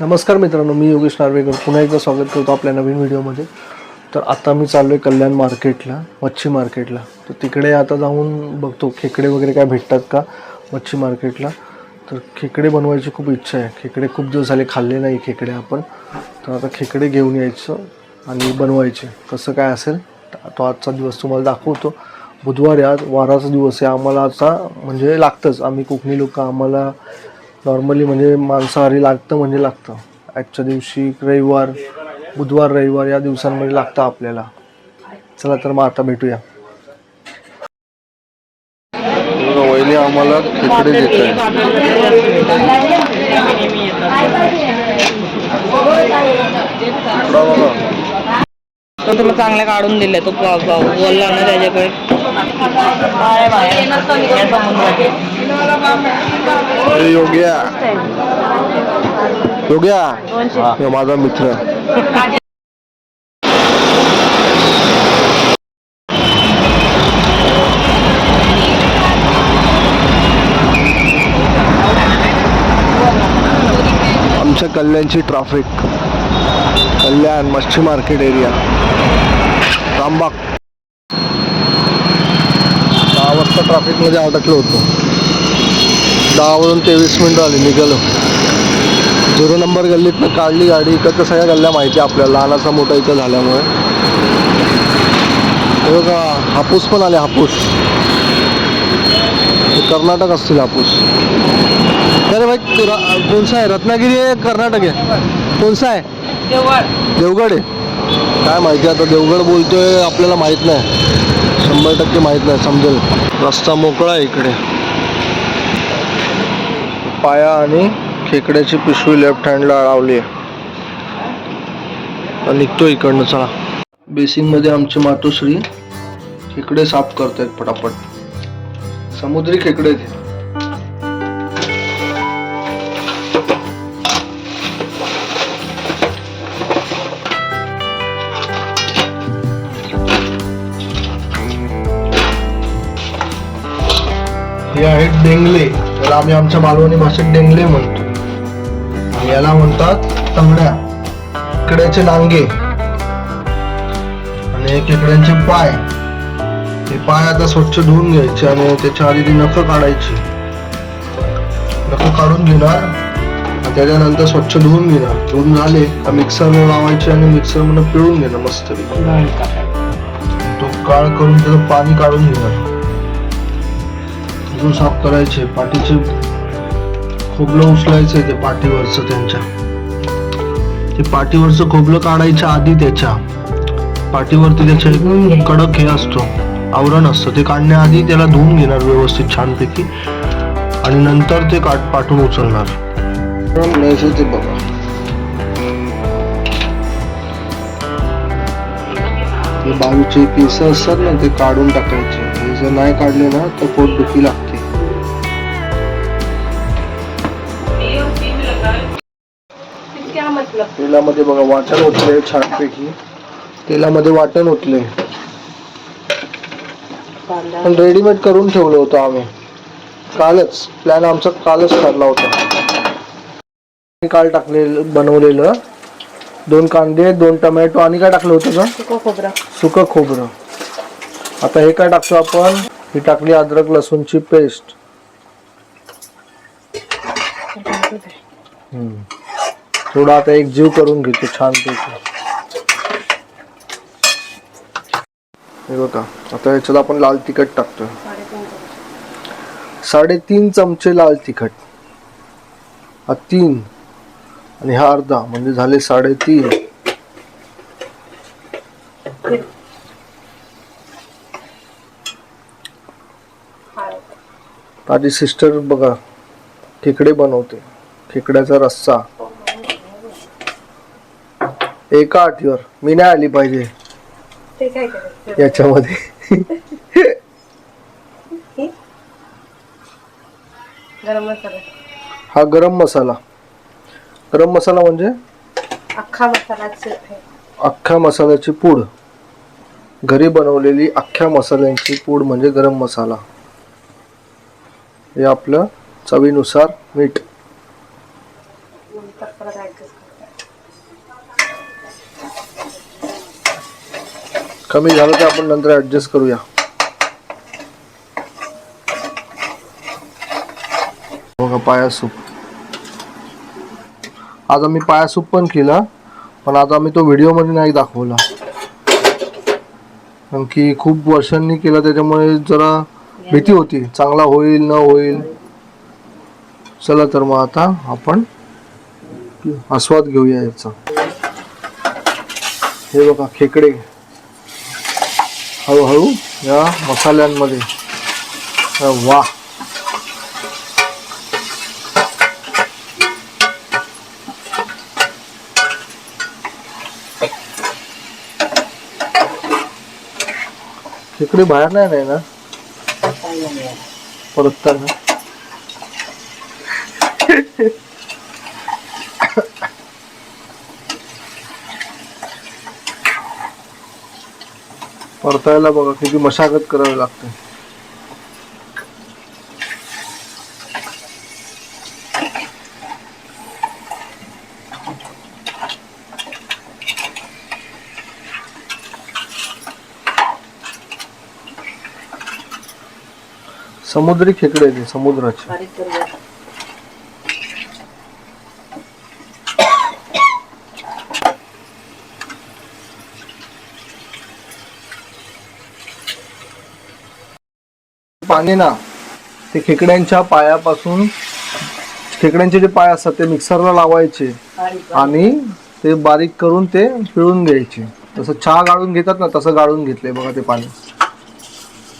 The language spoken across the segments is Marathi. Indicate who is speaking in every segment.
Speaker 1: नमस्कार मित्रांनो मी योगेश नार्वेकर. पुन्हा एकदा स्वागत करतो आपल्या नवीन व्हिडिओमध्ये. तर आता मी चाललो आहे कल्याण मार्केटला मच्छी मार्केटला. तर तिकडे आता जाऊन बघतो खेकडे वगैरे काय भेटतात का मच्छी मार्केटला? तर खेकडे बनवायची खूप इच्छा आहे. खेकडे खूप दिवस झाले खाल्ले नाही खेकडे आपण. तर आता खेकडे घेऊन यायचं आणि बनवायचे. कसं काय असेल तो आजचा दिवस तुम्हाला दाखवतो. बुधवार आज वाराचा दिवस आहे. आम्हाला आता म्हणजे लागतंच. आम्ही कोकणी लोक आम्हाला नॉर्मली म्हणजे मांसाहारी लागतं म्हणजे लागतं. आजच्या दिवशी रविवार बुधवार रविवार या दिवसांमध्ये लागतं आपल्याला. चला तर मग आता भेटूया. वहिनी आम्हाला खेकडे देत आहे
Speaker 2: तो तुला चांगल्या काढून दिले तो बोलला ना त्याच्याकडे.
Speaker 1: अरे योग्या. योग्या? हे. माझा मित्र. आमच्या कल्याणची ट्रॅफिक कल्याण मच्छी मार्केट एरिया. रामबाग. दहा वाजता ट्रॅफिकमध्ये अडकलो होतो. दहावरून तेवीस मिनटं आली निघालो. झिरो नंबर गल्लीतनं काढली गाडी. इकडच्या सगळ्या गल्ल्या माहिती आहे आपल्याला. लहानाचा मोठा इथं झाल्यामुळे. हे बघा हापूस पण आले हापूस. हे कर्नाटक असतील हापूस. अरे भाई कोणसा आहे? रत्नागिरी आहे कर्नाटक आहे? कोणसा आहे? देवगड. आहे? काय माहिती आता देवगड बोलतोय आपल्याला माहीत नाही. शंभर टक्के माहीत नाही समजेल. रस्ता मोकळा आहे इकडे. पाया आणि खेकड्याची पिशवी लेफ्ट हँडला अडावली आहे. निघतो इकडनं चला. बेसिंगमध्ये आमची मातोश्री खेकडे साफ करतायत पटापट. समुद्री खेकडे हे. आहेत डेंगले. तर आम्ही आमच्या मालवणी भाषेत डेंगले म्हणतो. आणि याला म्हणतात तंगड्या. खेकड्याचे नांगे. आणि खेकड्यांचे पाय. हे पाय आता स्वच्छ धुवून घ्यायचे आणि त्याच्या आधी ती नख काढायची. नख काढून घेणार आणि त्याच्यानंतर स्वच्छ धुवून घेणार. धुवून झाले का मिक्सर लावायचे आणि मिक्सर म्हणून पिळून घेणं मस्त तो काळ करून त्याचं पाणी काढून घेणार. अजून साफ करायचे पाठीचे खोबलं उचलायचंय ते पाठीवरचं त्यांच्या. ते पाठीवरचं खोबलं काढायच्या आधी त्याच्या पाठीवरती त्याच्या एक कडक हे असतो आवरण असतं. ते काढण्याआधी त्याला धुवून घेणार व्यवस्थित छानपैकी आणि नंतर ते काट पाठून उचलणार. ते बघा. ते बाजूचे केस असतात ना ते काढून टाकायचे. हे जर नाही काढले ना तर पोटदुखी लागते. तेलामध्ये बघा वाटण ओतले छानपैकी. तेलामध्ये वाटण ओतले पण रेडीमेड करून ठेवलं होतं आम्ही. कालच. प्लॅन आमचा कालच ठरला होता. काल टाकलेलं बनवलेलं. दोन कांदे दोन टमॅटो. आणि काय टाकलं होतं का
Speaker 2: खोबरा.
Speaker 1: सुकं खोबरं. आता हे काय टाकतो आपण? ही टाकली अद्रक लसूणची पेस्ट थोडं आता एक जीव करून घेतो छान हे बघा आता ह्याच्यात आपण लाल तिखट टाकतोय. साडेतीन चमचे लाल तिखट. हा तीन आणि हा अर्धा म्हणजे झाले साडेतीन. माझी सिस्टर बघा खेकडे बनवते. खेकड्याचा रस्सा. एका आठीवर मी नाही आली पाहिजे.
Speaker 2: ते काय करायचं?
Speaker 1: याच्यामध्ये.
Speaker 2: गरम मसाला.
Speaker 1: हा गरम मसाला. गरम मसाला म्हणजे?
Speaker 2: अख्खा मसालाच आहे.
Speaker 1: अख्ख्या मसाल्याची पूड. घरी बनवलेली अख्ख्या मसाल्यांची पूड म्हणजे गरम मसाला. हे आपलं चवीनुसार मीठ
Speaker 3: नंतर परत ऍडजस्ट करते
Speaker 1: कमी झालं तर आपण नंतर ॲडजस्ट करूया. बघा पाया सूप. आज आम्ही पाया सूप पण केला पण आता आम्ही तो व्हिडिओमध्ये नाही दाखवला. कारण की खूप वर्षांनी केला त्याच्यामुळे जरा भीती होती. चांगला होईल न होईल. चला तर मग आता आपण आस्वाद घेऊया याचा. हे बघा खेकडे. हळूहळू या मसाल्यांमध्ये. वा. तिकडे बाहेर नाही नाही ना. परत परतायला बघा किती मशागत करावी लागते. समुद्री खेकडे आहेत समुद्राचे. पाणी ना ते खेकड्यांच्या पायापासून खेकड्यांचे जे पाय असतात ते मिक्सरला लावायचे आणि ते बारीक करून ते पिळून घ्यायचे. तसं चहा गाळून घेतात ना तसं गाळून घेतलंय बघा ते पाणी.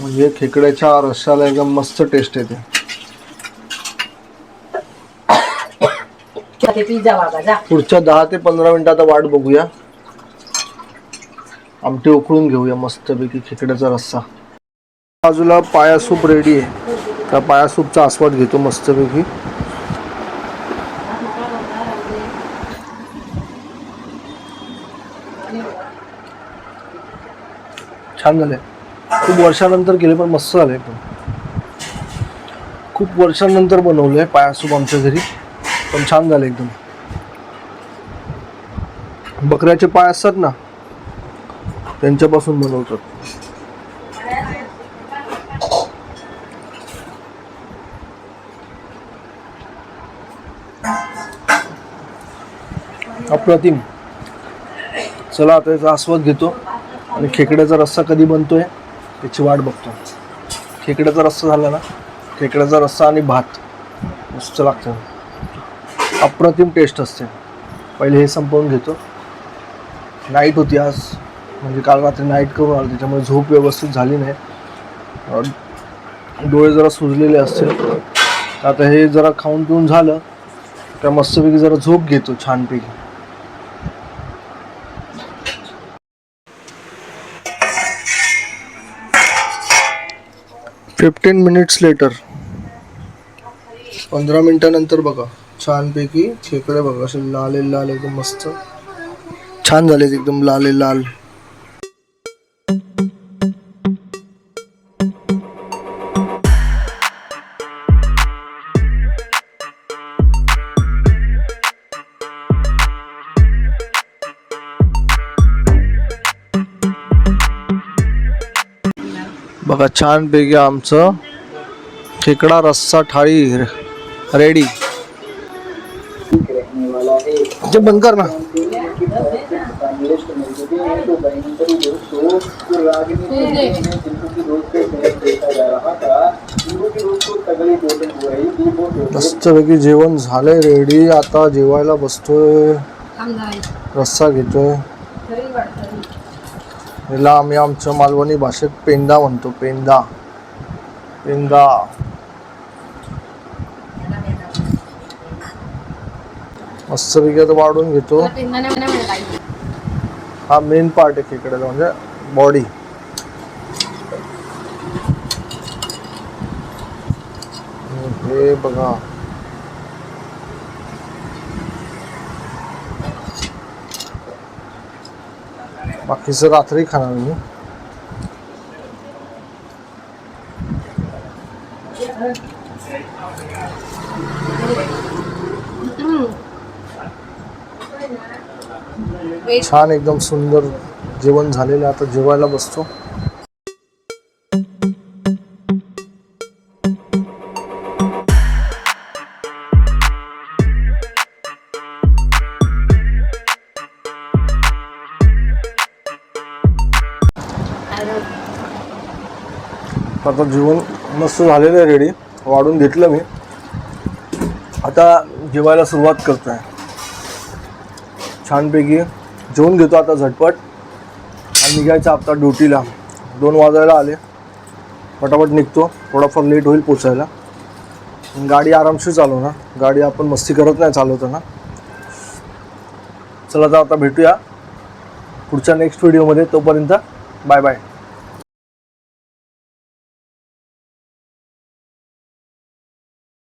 Speaker 1: म्हणजे खेकड्याच्या रश्शाला एकदम मस्त टेस्ट येते. पुढच्या दहा ते पंधरा मिनिटं आता वाट बघूया. आमटी उकळून घेऊया मस्तपैकी खेकड्याचा रस्सा. बाजूला पाया सूप रेडी आहे. त्या पाया सूपचा आस्वाद घेतो मस्तपैकी. छान झाले खूप वर्षानंतर केले पण मस्त झाले पण. खूप वर्षानंतर बनवलं आहे पाया सूप आमच्या घरी. पण छान झालं एकदम. बकऱ्याचे पाय असतात ना त्यांच्यापासून बनवतात. अप्रतिम. चला आता याचा आस्वाद घेतो. आणि खेकड्याचा रस्सा कधी बनतोय त्याची वाट बघतो. खेकड्याचा रस्सा झाला ना खेकड्याचा रस्सा आणि भात. मस्त लागतं. अप्रतिम टेस्ट असते. पहिले हे संपवून घेतो. नाईट होती आज. म्हणजे काल रात्री नाईट करून आलं त्याच्यामुळे झोप व्यवस्थित झाली नाही. डोळे जरा सुजलेले असतील. आता हे जरा खाऊन पिऊन झालं. तर मस्तपैकी जरा झोप घेतो छानपैकी. फिफ्टीन मिनिट्स लेटर पंधरा मिनिटानंतर बघा. छानपैकी खेकडे बघा. असे लाल लाल एकदम मस्त. छान झाले एकदम लाल लाल बघा छानपैकी आमचं खेकडा रस्सा थाळी रेडी ते बंद कर ना. मस्तपैकी जेवण झालंय रेडी आता जेवायला बसतोय. रस्सा घेतोय. याला आम्ही आमच्या मालवणी भाषेत पेंदा म्हणतो पेंदा पेंदा मस्तपैकी आता वाढून घेतो. हा मेन पार्ट आहे खेकड्याचा म्हणजे बॉडी हे बघा. बाकीचं रात्री खाणार मी छान एकदम सुंदर जेवण झालेलं आता जेवायला बसतो आता जेवण मस्त झालेलं आहे रेडी वाढून घेतलं मी. आता जेवायला सुरुवात करतो आहे छानपैकी जेवून घेतो आता झटपट. आणि निघायचं आता ड्युटीला. दोन वाजायला आले. पटापट निघतो. थोडाफार लेट होईल पोचायला. गाडी आरामशीर चालवणार. गाडी आपण मस्ती करत नाही चालवताना. चला तर आता भेटूया पुढच्या नेक्स्ट व्हिडिओमध्ये तोपर्यंत बाय बाय